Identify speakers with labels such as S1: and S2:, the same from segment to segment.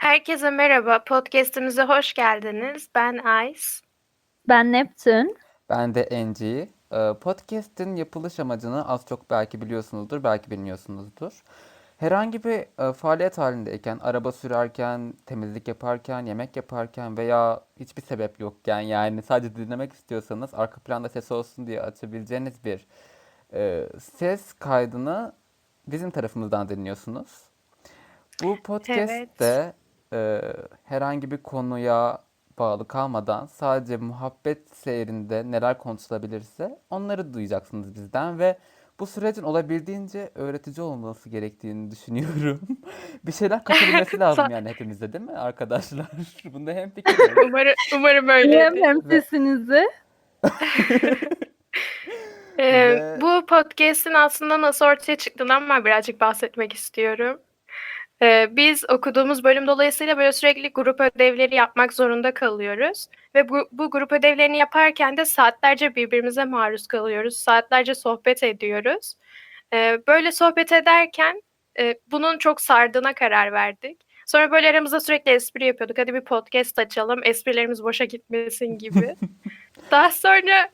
S1: Herkese merhaba, podcast'imize hoş geldiniz. Ben Ice.
S2: Ben Neptün.
S3: Ben de Enci. Ee, Podcast'in yapılış amacını az çok belki biliyorsunuzdur, belki bilmiyorsunuzdur. Herhangi bir e, faaliyet halindeyken, araba sürerken, temizlik yaparken, yemek yaparken veya hiçbir sebep yokken yani sadece dinlemek istiyorsanız arka planda ses olsun diye açabileceğiniz bir e, ses kaydını bizim tarafımızdan dinliyorsunuz. Bu
S1: Evet.
S3: E, herhangi bir konuya bağlı kalmadan sadece muhabbet seyrinde neler konuşulabilirse onları duyacaksınız bizden ve bu sürecin olabildiğince öğretici olması gerektiğini düşünüyorum. Bir şeyler katabilmesi lazım yani hepimizde değil mi arkadaşlar? Bunda hemfikiriz.
S1: Umarım, umarım
S2: Duyuyorum
S1: öyledir.
S2: hem
S3: Ve
S2: sesinizi.
S1: Ee,
S3: ve
S1: bu podcast'in aslında nasıl ortaya çıktığından ben birazcık bahsetmek istiyorum. Ee, biz okuduğumuz bölüm dolayısıyla böyle sürekli grup ödevleri yapmak zorunda kalıyoruz. Ve bu, bu grup ödevlerini yaparken de saatlerce birbirimize maruz kalıyoruz. Saatlerce sohbet ediyoruz. Ee, böyle sohbet ederken e, bunun çok sardığına karar verdik. Sonra böyle aramızda sürekli espri yapıyorduk. Hadi bir podcast açalım, esprilerimiz boşa gitmesin gibi. Daha sonra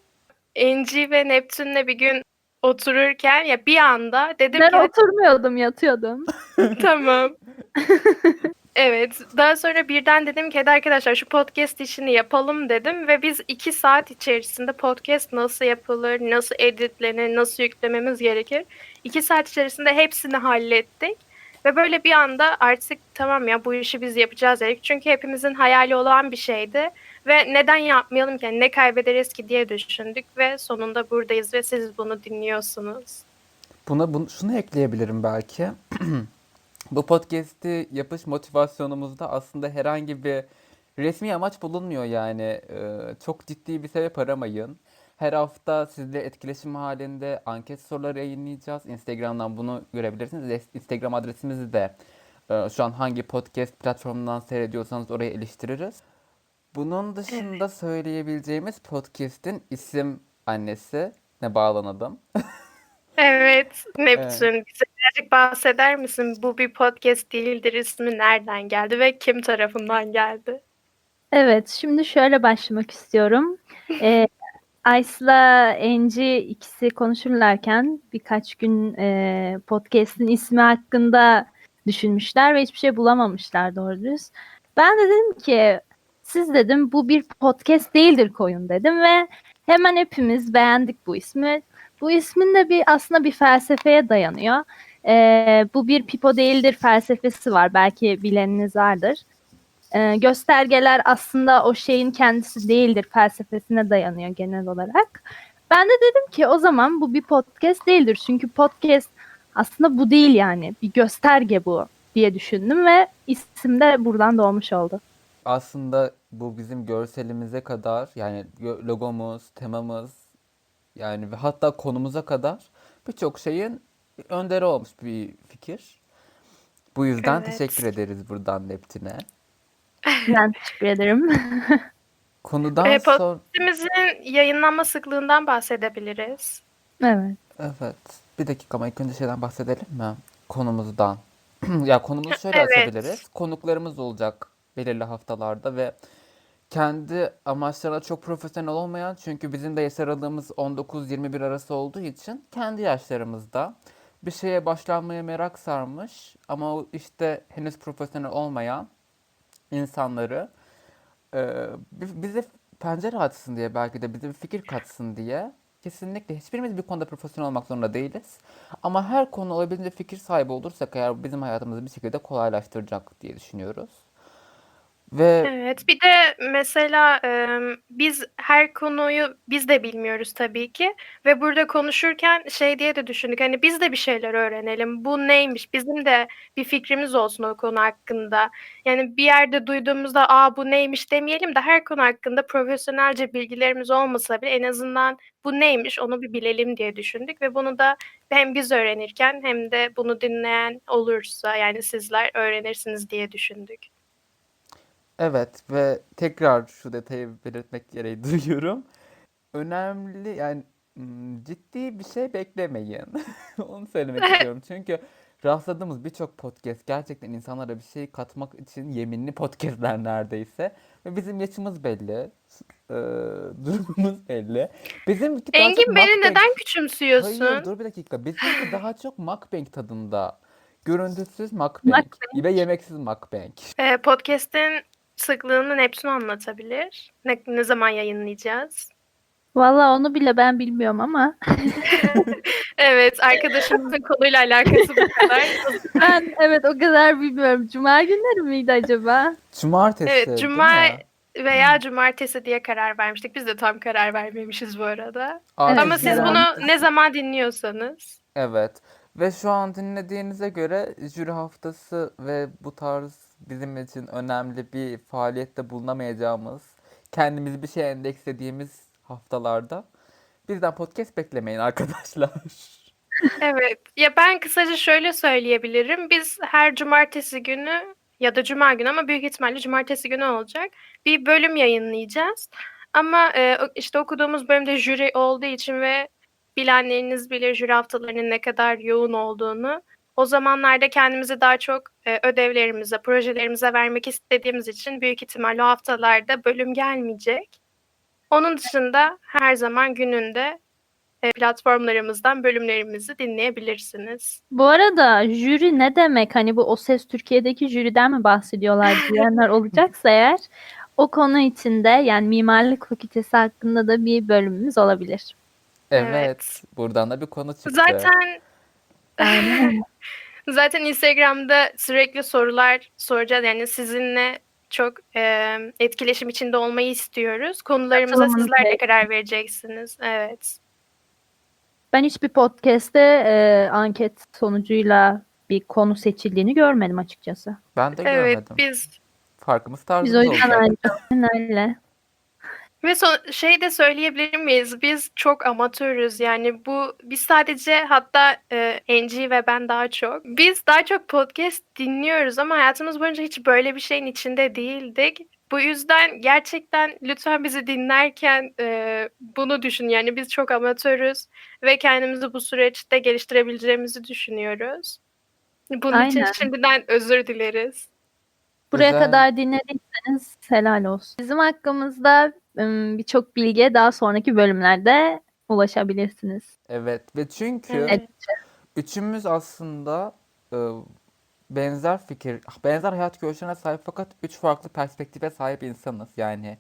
S1: Enci ve Neptün'le bir gün otururken ya bir anda dedim
S2: Ben
S1: ki
S2: oturmuyordum, yatıyordum.
S1: tamam. Evet. Daha sonra birden dedim ki hadi arkadaşlar şu podcast işini yapalım dedim ve biz iki saat içerisinde podcast nasıl yapılır, nasıl editlenir, nasıl yüklememiz gerekir. iki saat içerisinde hepsini hallettik. Ve böyle bir anda artık tamam ya bu işi biz yapacağız dedik. Çünkü hepimizin hayali olan bir şeydi. Ve neden yapmayalım ki? Yani ne kaybederiz ki diye düşündük ve sonunda buradayız ve siz bunu dinliyorsunuz.
S3: buna bunu, şunu ekleyebilirim belki. Bu podcast'i yapış motivasyonumuzda aslında herhangi bir resmi amaç bulunmuyor yani. Ee, çok ciddi bir sebep aramayın. Her hafta sizle etkileşim halinde anket soruları yayınlayacağız. Instagram'dan bunu görebilirsiniz. Instagram adresimizi de e, şu an hangi podcast platformundan seyrediyorsanız oraya iliştiririz. Bunun
S1: Evet.
S3: dışında söyleyebileceğimiz podcast'in isim annesine bağlanadım.
S1: Evet, Neptün bize birazcık bahseder misin? Bu bir podcast değildir ismi nereden geldi ve kim tarafından geldi?
S2: Evet, şimdi şöyle başlamak istiyorum. Ee, Ice'la Angie ikisi konuşurlarken birkaç gün e, podcast'in ismi hakkında düşünmüşler ve hiçbir şey bulamamışlar doğru dürüst. Ben de dedim ki siz dedim bu bir podcast değildir koyun dedim ve hemen hepimiz beğendik bu ismi. Bu ismin de bir aslında bir felsefeye dayanıyor. Ee, bu bir pipo değildir felsefesi var. Belki bileniniz vardır. Ee, göstergeler aslında o şeyin kendisi değildir felsefesine dayanıyor genel olarak. Ben de dedim ki o zaman bu bir podcast değildir. Çünkü podcast aslında bu değil yani. Bir gösterge bu diye düşündüm ve isim de buradan doğmuş oldu.
S3: Aslında bu bizim görselimize kadar yani logomuz, temamız yani ve hatta konumuza kadar birçok şeyin önderi olmuş bir fikir. Bu yüzden
S1: Evet.
S3: teşekkür ederiz buradan Neptün'e.
S2: Ben teşekkür ederim.
S3: Konudan
S1: Ee,
S3: sonra
S1: podcastimizin yayınlanma sıklığından bahsedebiliriz.
S2: evet.
S3: evet bir dakika ama ilk önce şeyden bahsedelim mi? Konumuzdan. Ya konumuzu şöyle
S1: Evet.
S3: açabiliriz. Konuklarımız olacak belirli haftalarda ve kendi amaçlarına çok profesyonel olmayan çünkü bizim de yaş aralığımız 19-21 arası olduğu için kendi yaşlarımızda bir şeye başlanmaya merak sarmış ama o işte henüz profesyonel olmayan insanları e, bi- bize pencere açsın diye belki de bize bir fikir katsın diye kesinlikle hiçbirimiz bir konuda profesyonel olmak zorunda değiliz. Ama her konu olabildiğince fikir sahibi olursak eğer bizim hayatımızı bir şekilde kolaylaştıracak diye düşünüyoruz. Ve
S1: Evet, bir de mesela em, biz her konuyu biz de bilmiyoruz tabii ki ve burada konuşurken şey diye de düşündük hani biz de bir şeyler öğrenelim. Bu neymiş? Bizim de bir fikrimiz olsun o konu hakkında. Yani bir yerde duyduğumuzda aa bu neymiş demeyelim de her konu hakkında profesyonelce bilgilerimiz olmasa bile en azından bu neymiş onu bir bilelim diye düşündük ve bunu da hem biz öğrenirken hem de bunu dinleyen olursa yani sizler öğrenirsiniz diye düşündük.
S3: Evet ve tekrar şu detayı belirtmek gereği duyuyorum. Önemli yani ciddi bir şey beklemeyin. Onu söylemek istiyorum. Çünkü rastladığımız birçok podcast gerçekten insanlara bir şey katmak için yeminli podcastler neredeyse. Ve bizim yaşımız belli. e, durumumuz belli. Bizim
S1: Engin beni
S3: mukbang-
S1: neden küçümsüyorsun?
S3: Hayır dur bir dakika. Bizimki daha çok mukbang tadında. Görüntüsüz mukbang.
S2: Mukbang.
S3: Ve yemeksiz mukbang.
S1: Ee, podcast'in sıklığını Neptün anlatabilir. Ne, ne zaman yayınlayacağız?
S2: Valla onu bile ben bilmiyorum ama
S1: Evet, arkadaşımızın konuyla alakası bu kadar.
S2: ben evet o kadar bilmiyorum. Cuma günleri miydi acaba?
S3: Cumartesi
S1: Evet, cuma veya cumartesi diye karar vermiştik. Biz de tam karar vermemişiz bu arada.
S3: Artık
S1: Ama siz bunu ne zaman dinliyorsanız.
S3: Evet. Ve şu an dinlediğinize göre jüri haftası ve bu tarz bizim için önemli bir faaliyette bulunamayacağımız, kendimizi bir şey endekslediğimiz haftalarda bizden podcast beklemeyin arkadaşlar.
S1: Evet. Ya ben kısaca şöyle söyleyebilirim. Biz her cumartesi günü ya da cuma günü ama büyük ihtimalle cumartesi günü olacak. Bir bölüm yayınlayacağız. Ama e, işte okuduğumuz bölümde jüri olduğu için ve bilenleriniz bilir jüri haftalarının ne kadar yoğun olduğunu. O zamanlarda kendimizi daha çok e, ödevlerimize, projelerimize vermek istediğimiz için büyük ihtimalle o haftalarda bölüm gelmeyecek. Onun dışında her zaman gününde e, platformlarımızdan bölümlerimizi dinleyebilirsiniz.
S2: Bu arada jüri ne demek? Hani bu O Ses Türkiye'deki jüriden mi bahsediyorlar diyenler olacaksa eğer o konu içinde yani mimarlık fakültesi hakkında da bir bölümümüz olabilir.
S3: Evet.
S1: Evet.
S3: Buradan da bir konu çıktı.
S1: Zaten
S2: Aynen.
S1: zaten Instagram'da sürekli sorular soracağız. Yani sizinle çok e, etkileşim içinde olmayı istiyoruz. Konularımıza
S2: Katılmanız
S1: sizler de karar vereceksiniz. Evet.
S2: Ben hiçbir podcast'te e, anket sonucuyla bir konu seçildiğini görmedim açıkçası.
S3: Ben de
S1: Evet,
S3: görmedim.
S1: biz
S3: Farkımız
S2: Biz o
S3: tarzımız
S2: yüzden aynen öyle.
S1: Ve son, şey de söyleyebilir miyiz? Biz çok amatörüz. Yani bu biz sadece hatta e, Enci ve ben daha çok. Biz daha çok podcast dinliyoruz ama hayatımız boyunca hiç böyle bir şeyin içinde değildik. Bu yüzden gerçekten lütfen bizi dinlerken e, bunu düşün. Yani biz çok amatörüz ve kendimizi bu süreçte geliştirebileceğimizi düşünüyoruz. Bunun için
S2: Aynen.
S1: şimdiden özür dileriz.
S2: Buraya
S3: Güzel.
S2: kadar dinlediyseniz helal olsun. Bizim hakkımızda ım, birçok bilgiye daha sonraki bölümlerde ulaşabilirsiniz.
S3: Evet ve çünkü
S1: Evet.
S3: üçümüz aslında e, benzer fikir, benzer hayat görüşlerine sahip fakat üç farklı perspektife sahip insanız yani.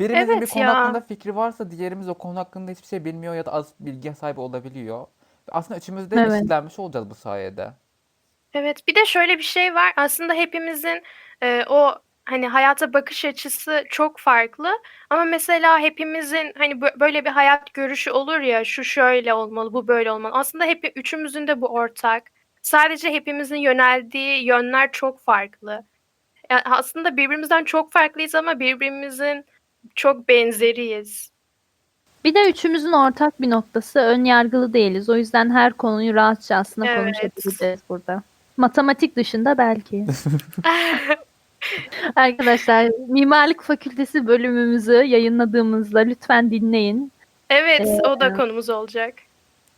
S3: Birimizin bir
S1: Evet
S3: konu
S1: ya.
S3: hakkında fikri varsa diğerimiz o konu hakkında hiçbir şey bilmiyor ya da az bilgiye sahip olabiliyor. Aslında üçümüz de
S2: Evet.
S3: eşitlenmiş olacağız bu sayede.
S1: Evet, bir de şöyle bir şey var. Aslında hepimizin e, o hani hayata bakış açısı çok farklı. Ama mesela hepimizin hani bö- böyle bir hayat görüşü olur ya, şu şöyle olmalı, bu böyle olmalı. Aslında hep üçümüzün de bu ortak. Sadece hepimizin yöneldiği yönler çok farklı. Yani aslında birbirimizden çok farklıyız ama birbirimizin çok benzeriyiz.
S2: Bir de üçümüzün ortak bir noktası ön yargılı değiliz. O yüzden her konuyu rahatça aslında
S1: Evet.
S2: konuşabiliriz burada. Matematik dışında belki. Arkadaşlar mimarlık fakültesi bölümümüzü yayınladığımızda lütfen dinleyin.
S1: Evet, o da
S2: Ee,
S1: konumuz olacak.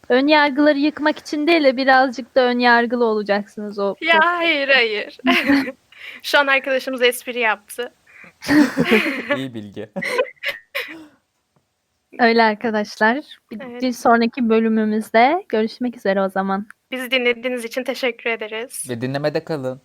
S2: Ön yargıları yıkmak için değil de birazcık da ön yargılı olacaksınız o.
S1: Ya hayır hayır. Şu an arkadaşımız espri yaptı.
S3: İyi bilgi.
S2: Öyle arkadaşlar. Bir,
S1: Evet.
S2: bir sonraki bölümümüzde görüşmek üzere o zaman.
S1: Bizi dinlediğiniz için teşekkür ederiz.
S3: Ve dinlemede kalın.